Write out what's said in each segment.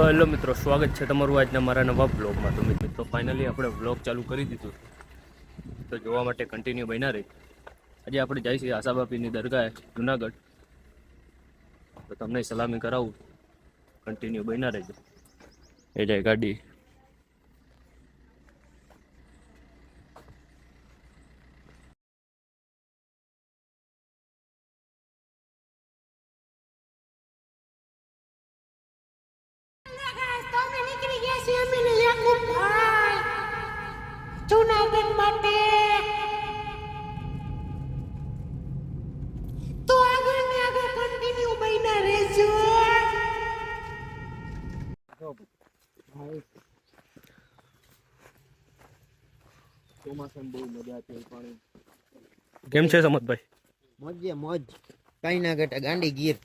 Hello મિત્રો, સ્વાગત છે તમારું આજના મારા નવા બ્લોગમાં તો મિત્રો ફાઇનલી આપણે બ્લોગ ચાલુ કરી દીધું. તો જોવા માટે કન્ટિન્યુ બન્યા રહી. આજે આપણે જઈશું આશાબાપીની દરગાહે, જુનાગઢ. તો તમને સલામી કરાવું. કન્ટિન્યુ બન્યા રહેજો. એ જાય ગાડી તમે નીકળી ગયા છીએ અમે ને યાકુબભાઈ જૂનાગઢ માટે. તો આગળ ને આગળ કન્ટિન્યુ બન્યા રહેજો. કેમ છે સમતભાઈ મોજે મોજ. કઈ ના ઘટે ગાંડી ગીર.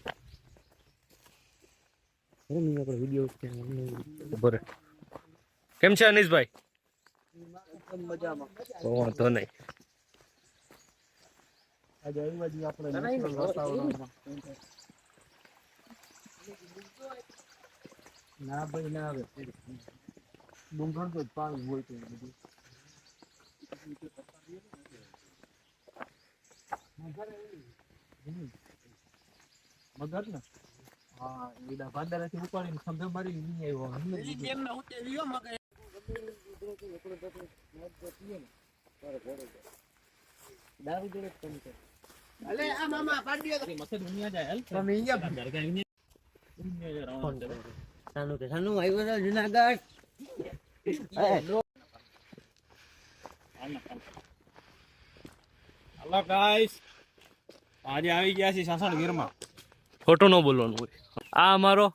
બરે કેમ છે અનીશભાઈ? તો વાંધો નહીં. આજે આવ્યા છીએ આપણે ના ભાઈ ના આવે. ડુંગર તો પાણી હોય તો બધું. મગર ને? હા એડા ભાદરાથી ઉપાડીને ખંભે મારી નહીં આવ્યો. દારૂ જોડે જ કામ અલે આ મામા પાડ્યો તો તમે અહીંયા સાનું કે સાનું આવ્યો તો જુનાગઢ. હલો ગાઈસ આજે આવી ગયા છે સાસણગીરમાં ખોટું ન બોલવાનું હોય. આ અમારો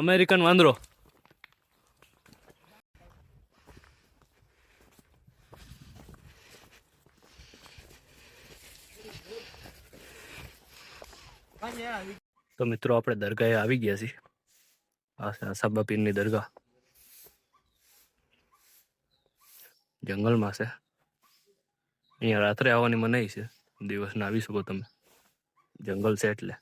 અમેરિકન વાંદરો. તો મિત્રો, આપણે દરગાહે આવી ગયા છીએ. આ સાબા પીરની દરગાહ. જંગલમાં છે. અહીંયા રાત્રે આવવાની મનાઈ છે. દિવસના આવી શકો તમે. જંગલ છે એટલે.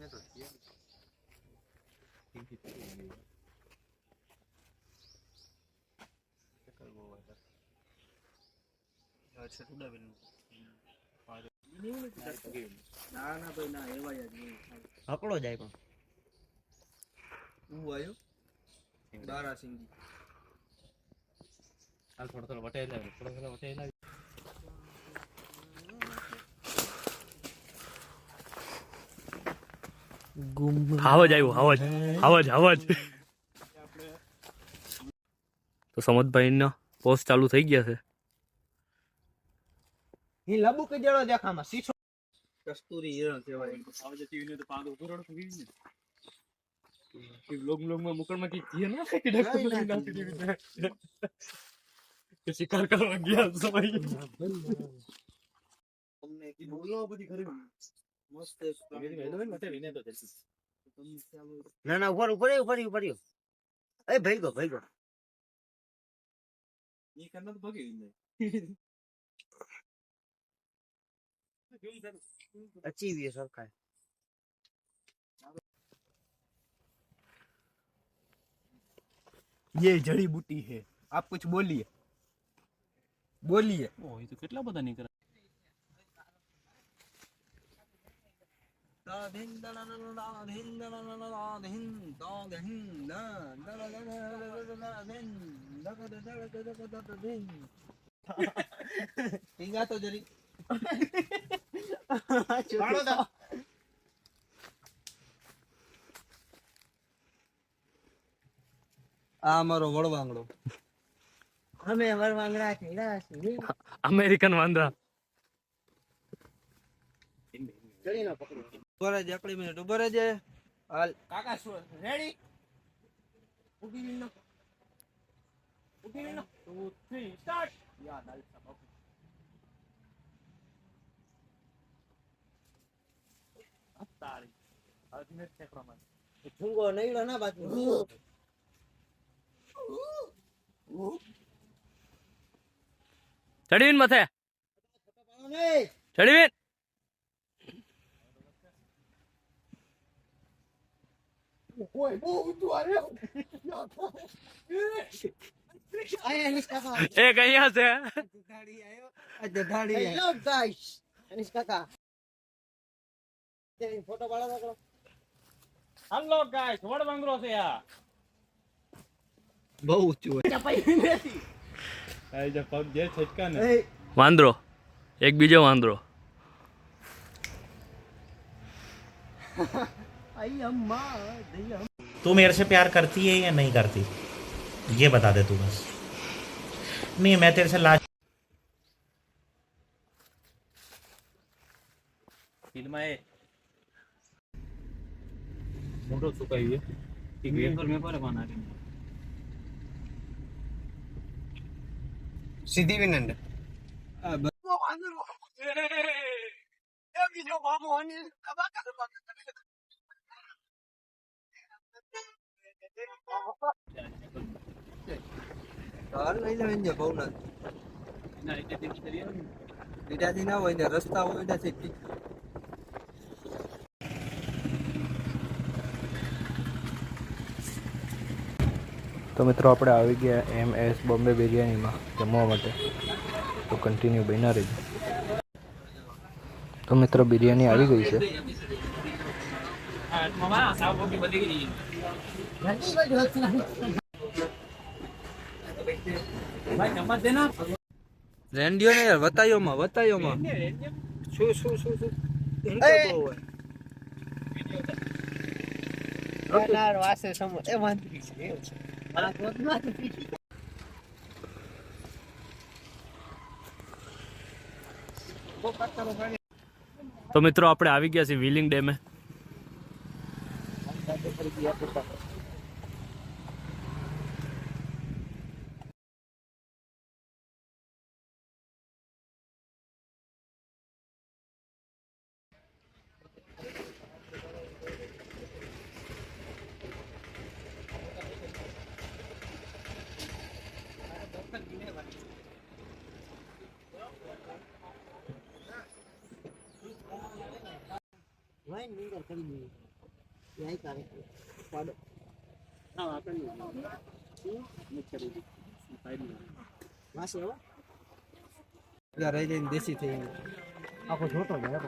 ના ના ભાઈ ના એવા જ નહીં હકડો જાય પણ હું આવ્યો બારા સિંગી હાલ થોડો થોડો વટે લાવ થોડો થોડો વટે લાવ આવાજ આવ્યો આવાજ આવાજ આવાજ તો સમતભાઈના પોસ્ટ ચાલુ થઈ ગયા છે. એ લબુ કે જડો દેખામાં સીછો કસ્તુરી હિરણ કહેવાય. આવજે ટીવી ને તો પાદો ઉભરો તો ગઈ ને. લોગ લોગમાં મુકણમાં કી થીએ ના કે ડક્ટર ના, ના ટીવી કે શિકાર કરવા ગયા સમય. તમને બોલો બધી ખરી. મસ્ત મેં કીધું મતે વિને તો જલ્દી ના ના ઉપર ઉપર ઉપર ઉપર એ ભાઈ ગો ભાઈ ગો ઈ કરના તો ભગી વિને અચીવીએ સરકાર ये जड़ी बूटी है आप कुछ बोलिए बोलिए ઓ એ તો કેટલા બધા નીકળે તો જરી. આ અમારો વડવાંગડો અમે વડવાંગડા ખેડા અમેરિકન વાંદરા ઊભો રહેજે એકડી મિનિટ ઊભો રહેજે હાલ. કાકા શું રેડી ઊભી રહી ના ઊભી રહી ના ટુ થ્રી સ્ટાર્ટ યાદ આવી સબક અતારી અજમેર છે પ્રમાણે ઠુંગો નઈડો ના બાજુ. ચડીવીન મથે? ચડીવીન ઊંચું આવ્યો આયા નિશ કાકા એક છે જધાડી હેલો ગાઈસ અનિશ કાકા તેની ફોટો પાડો તો હાલો ગાઈસ વડ બંગરો છે આ. બહુ ઊંચું નથી આ જે પગ જે છટકા ને એ વાંદરો. એક બીજો વાંદરો. આઈ तू मेरे से प्यार करती है या नहीं करती ये बता दे तू बस नहीं मैं तेरे से लास्ट है सीधी भी नंद હાલ લઈ લે ને ભવનાથ એના રીતે દીકરી કરી આવે ને. બીજાથી ના હોય ને રસ્તા હોય ને તો મિત્રો આપણે આવી ગયા એમ એસ બોમ્બે બિરયાનીમાં જમવા માટે. તો કન્ટિન્યુ બન્યા રહેજો. તો મિત્રો બિરયાની આવી ગઈ છે. રેન્ડિયો ને યાર વતાયોમાં વતાયોમાં. શું શું શું શું? ઊંચો એ! બહુ હોય. નાર વાસે સમ એ વાંદરી છે. આ ગોદમાંથી તો મિત્રો આપણે આવી ગયા છીએ willing ડેમે. やってた。Why need a clean? Yeah, I got it. પાડો હા આપણે વાસે હો ત્યાં રહી જઈને દેશી થઈ. આખો જોતો જ હે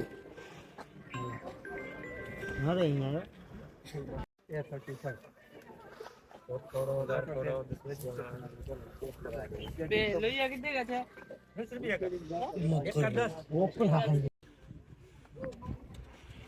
નરે અહીંયા એ થર્ટી ફાઈવ લઈ આ કેટલી છે ઓપન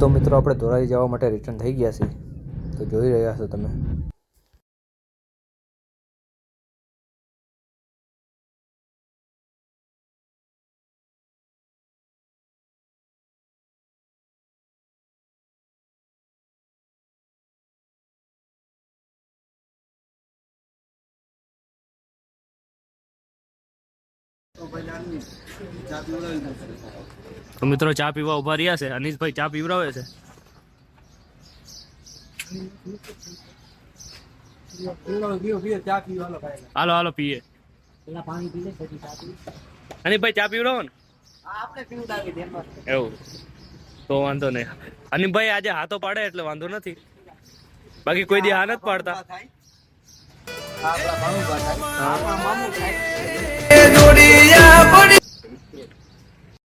તો મિત્રો, આપણે ધોરાઈ જવા માટે રિટર્ન થઈ ગયા છીએ. તો જોઈ રહ્યા છો તમે. તો મિત્રો ચા પીવા ઊભા રહ્યા છે. અનિશભાઈ ચા પીવરાવે છે. હાલો હાલો, પીએ. અનિભાઈ ચા પીવડાવો ને. એવું. તો વાંધો નહીં. અનિભાઈ આજે હાથો પાડે એટલે વાંધો નથી. બાકી કોઈ દી હા નથી પાડતા.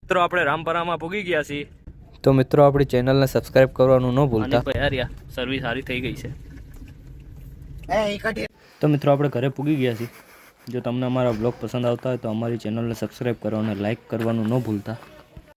મિત્રો આપણે રામપરામાં પૂગી ગયા છીએ. તો મિત્રો આપણી ચેનલને સબસ્ક્રાઇબ કરવાનું ન ભૂલતા. સર્વિસ સારી થઈ ગઈ છે. તો મિત્રો આપણે ઘરે પૂગી ગયા છીએ. જો તમને અમારા બ્લોગ પસંદ આવતા હોય તો અમારી ચેનલને સબસ્ક્રાઇબ કરો અને લાઇક કરવાનું ન ભૂલતા.